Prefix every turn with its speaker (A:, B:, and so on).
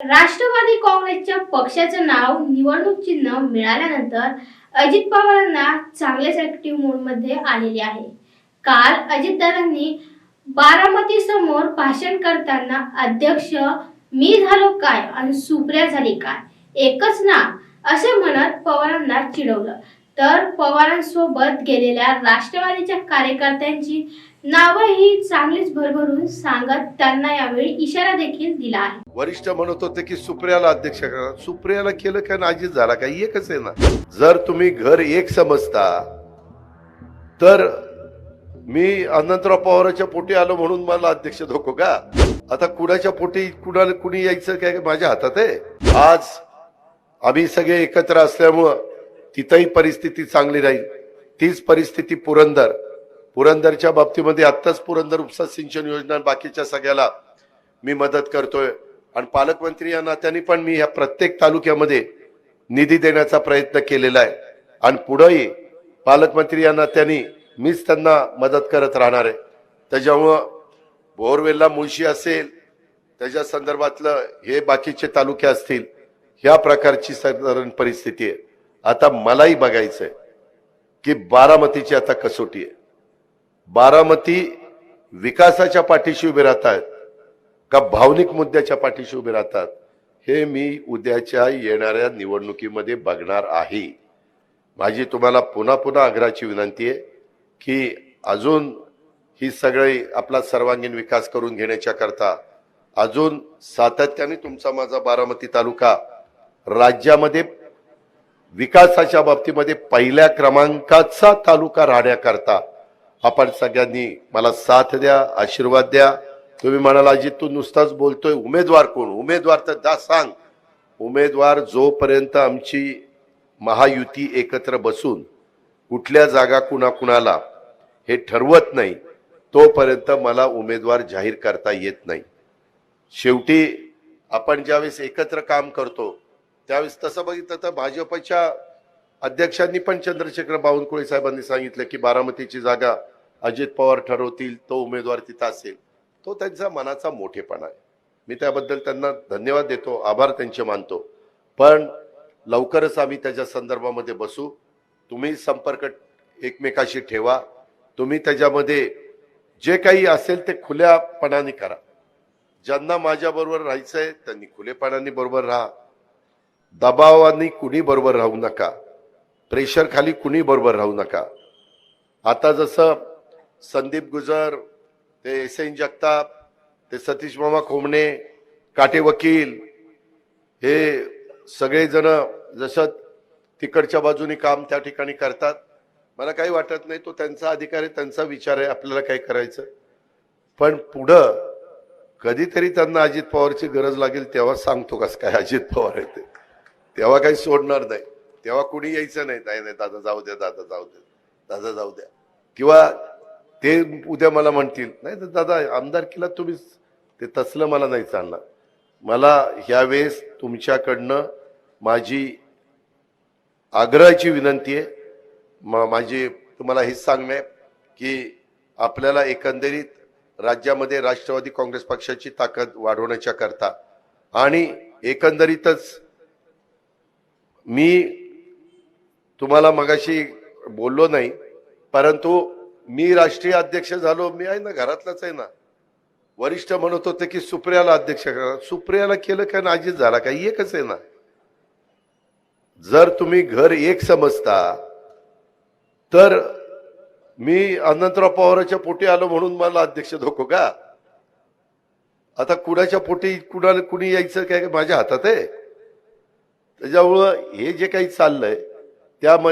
A: राष्ट्रवादी काँग्रेसच्या पक्षाचं नाव निवडणूक चिन्ह मिळाल्यानंतर अजित पवारांना चांगलेच ऍक्टिव्ह मोडमध्ये आलेले आहे. काल अजितदारांनी बारामती समोर भाषण करताना अध्यक्ष मी झालो काय आणि सुप्रिया झाली काय? एकच ना असे म्हणत पवारांना चिडवलं. तर पवारांसोबत गेलेल्या राष्ट्रवादीच्या कार्यकर्त्यांची नावंही चांगलीच भरभरून सांगत त्यांना यावेळी इशारा देखील दिला आहे.
B: वरिष्ठ म्हणत होते की सुप्रियाला अध्यक्ष करा. सुप्रियाला केलं काय नाजीच झाला काय एकच आहे ना. जर तुम्ही घर एक समजता तर मी अनंतराव पवाराच्या पोटी आलो म्हणून मला अध्यक्ष धोको का? आता कुणाच्या पोटी कुणाला कुणी यायचं काय माझ्या हातात आहे? आज आम्ही सगळे एकत्र असल्यामुळं तिथंही परिस्थिती चांगली राहील. तीच परिस्थिती पुरंदर. पुरंदरच्या बाबतीमध्ये आत्ताच पुरंदर उपसा सिंचन योजना बाकीच्या सगळ्याला मी मदत करतोय. आणि पालकमंत्री या नात्याने पण मी ह्या प्रत्येक तालुक्यामध्ये निधी देण्याचा प्रयत्न केलेला आहे. आणि पुढंही पालकमंत्री या नात्याने मीच त्यांना मदत करत राहणार आहे. त्याच्यामुळं बोरवेलला मुळशी असेल त्याच्या संदर्भातलं हे बाकीचे तालुके असतील ह्या प्रकारची साधारण परिस्थिती आहे. आता मलाही बघायचं आहे की बारामतीची आता कसोटी आहे. बारामती विकासाच्या पाठीशी उभे राहतात का भावनिक मुद्द्याच्या पाठीशी उभे राहतात हे मी उद्याच्या येणाऱ्या निवडणुकीमध्ये बघणार आहे. माझी तुम्हाला पुन्हा पुन्हा आग्रहाची विनंती आहे की अजून ही सगळी आपला सर्वांगीण विकास करून घेण्याच्या करता अजून सातत्याने तुमचा माझा बारामती तालुका राज्यामध्ये विकासाच्या बाबतीमध्ये पहिल्या क्रमांकाचा तालुका राहण्याकरता आपण सगळ्यांनी मला साथ द्या आशीर्वाद द्या. तुम्ही म्हणाला अजित तू नुसताच बोलतोय उमेदवार कोण? उमेदवार तर दा सांग. उमेदवार जोपर्यंत आमची महायुती एकत्र बसून कुठल्या जागा कुणाकुणाला हे ठरवत नाही तोपर्यंत मला उमेदवार जाहीर करता येत नाही. शेवटी आपण ज्यावेळेस एकत्र काम करतो त्यावेळेस तसं बघितलं तर भाजपच्या अध्यक्षांनी पण चंद्रशेखर बावनकुळे साहेबांनी सांगितलं की बारामतीची जागा अजित पवार ठरवतील तो उमेदवार तिथं असेल. तो त्यांचा मनाचा मोठेपणा आहे. मी त्याबद्दल त्यांना धन्यवाद देतो आभार त्यांचे मानतो. पण लवकरच आम्ही त्याच्या संदर्भामध्ये बसू. तुम्ही संपर्क एकमेकाशी ठेवा. तुम्ही त्याच्यामध्ये जे काही असेल ते खुल्यापणाने करा. ज्यांना माझ्याबरोबर राहायचं आहे त्यांनी खुलेपणाने बरोबर राहा. दबावाने कुणी बरोबर राहू नका. प्रेशर खाली कुणी बरोबर राहू नका. आता जसं संदीप गुजर ते एस एन जगताप ते सतीश मामा खोमणे काटे वकील हे सगळेजण जसं तिकडच्या बाजूने काम त्या ठिकाणी करतात. मला काही वाटत नाही तो त्यांचा अधिकार आहे त्यांचा विचार आहे आपल्याला काय करायचं. पण पुढं कधीतरी त्यांना अजित पवारची गरज लागेल तेव्हा सांगतो कस काय अजित पवार आहे ते. तेव्हा काही सोडणार नाही. तेव्हा कुणी यायचं नाही नाही नाही दादा जाऊ द्या दादा जाऊ द्या दादा जाऊ द्या किंवा ते उद्या मला म्हणतील नाही तर दादा आमदारकीला तुम्हीच ते तसलं मला नाही चालणार. मला ह्यावेळेस तुमच्याकडनं माझी आग्रहाची विनंती आहे. म माझी तुम्हाला हेच सांगणं आहे की आपल्याला एकंदरीत राज्यामध्ये राष्ट्रवादी काँग्रेस पक्षाची ताकद वाढवण्याच्या करता आणि एकंदरीतच मी तुम्हाला मगाशी बोललो नाही परंतु मी राष्ट्रीय अध्यक्ष झालो मी आहे ना घरातलाच आहे ना. वरिष्ठ म्हणत होते की सुप्रियाला अध्यक्ष करा. सुप्रियाला केलं काय नाजीच झाला काय एकच आहे ना. जर तुम्ही घर एक समजता तर मी अनंतराव पवाराच्या पोटी आलो म्हणून मला अध्यक्ष धोको का? आता कुणाच्या पोटी कुणाला कुणी यायचं काय? माझ्या हातात आहे. त्याच्यामुळं हे जे काही चाललंय त्यामध्ये